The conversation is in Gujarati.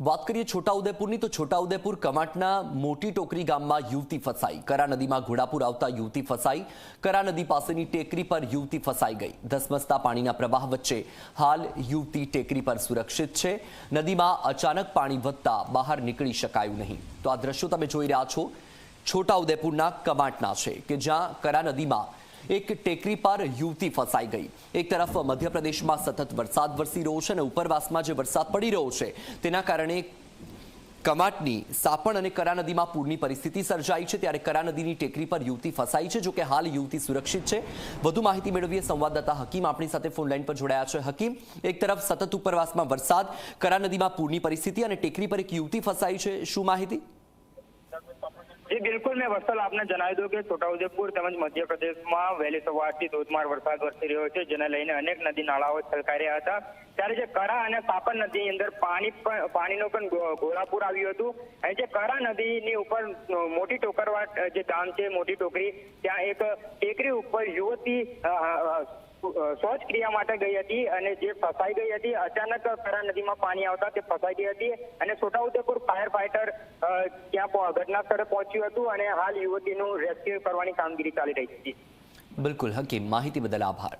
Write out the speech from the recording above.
વાત કરીએ છોટાઉદેપુરની, તો છોટાઉદેપુર કમાટના મોટી ટોકરી ગામમાં યુવતી ફસાઈ. કરા નદીમાં ઘોડાપુર આવતા યુવતી ફસાઈ. કરા નદી પાસેની ટેકરી પર યુવતી ફસાઈ ગઈ. ધસમસતા પાણીના પ્રવાહ વચ્ચે હાલ યુવતી ટેકરી પર સુરક્ષિત છે. નદીમાં અચાનક પાણી વધતા બહાર નીકળી શકાયું નહીં. તો આ દ્રશ્યો તમે જોઈ રહ્યા છો. છોટાઉદેપુરના કમાટના છે, કે જ્યાં કરા નદીમાં એક ટેકરી પર યુવતી ફસાઈ ગઈ. એક તરફ મધ્યપ્રદેશમાં સતત વરસાદ વરસી રહ્યો છે અને ઉપરવાસમાં જે વરસાદ પડી રહ્યો છે, તેના કારણે કમાટની સાપણ અને કરા નદીમાં પૂરની પરિસ્થિતિ સર્જાઈ છે. ત્યારે કરા નદીની ટેકરી પર યુવતી ફસાઈ છે જોકે હાલ યુવતી સુરક્ષિત છે. વધુ માહિતી મેળવીએ સંવાદદાતા હકીમ. આપણી સાથે ફોન લાઈન પર જોડાયા છે. હકીમ, એક તરફ સતત ઉપરવાસમાં વરસાદ, કરા નદીમાં પૂરની પરિસ્થિતિ અને ટેકરી પર એક યુવતી ફસાઈ છે. શું માહિતી? જી બિલકુલ મેં વત્સલ આપને જણાવી દઉં કે છોટાઉદેપુર તેમજ મધ્યપ્રદેશમાં વહેલી સવારથી ધોધમાર વરસાદ વરસી રહ્યો છે જેને લઈને અનેક નદી નાળાઓ છલકાઈ રહ્યા હતા. ત્યારે જે કરા અને પાપર નદીની અંદર પાણી પણ પાણીનો પણ ગો- આવ્યું હતું. અને જે કરા નદીની ઉપર મોટી ટોકરવાટ જે ગામ છે મોટી ટોકરી ત્યાં એક ટેકરી ઉપર યુવતી અ, અ, શૌચ ક્રિયા માટે ગઈ હતી અને જે ફસાઈ ગઈ હતી અચાનક કરા નદીમાં પાણી આવતા તે ફસાઈ ગઈ હતી અને છોટાઉદેપુર ત્યાં ઘટના સ્થળે પહોંચ્યું હતું અને હાલ યુવતીનું રેસ્ક્યુ કરવાની કામગીરી ચાલી રહી છે. બિલકુલ, હકીમ, માહિતી બદલ આભાર.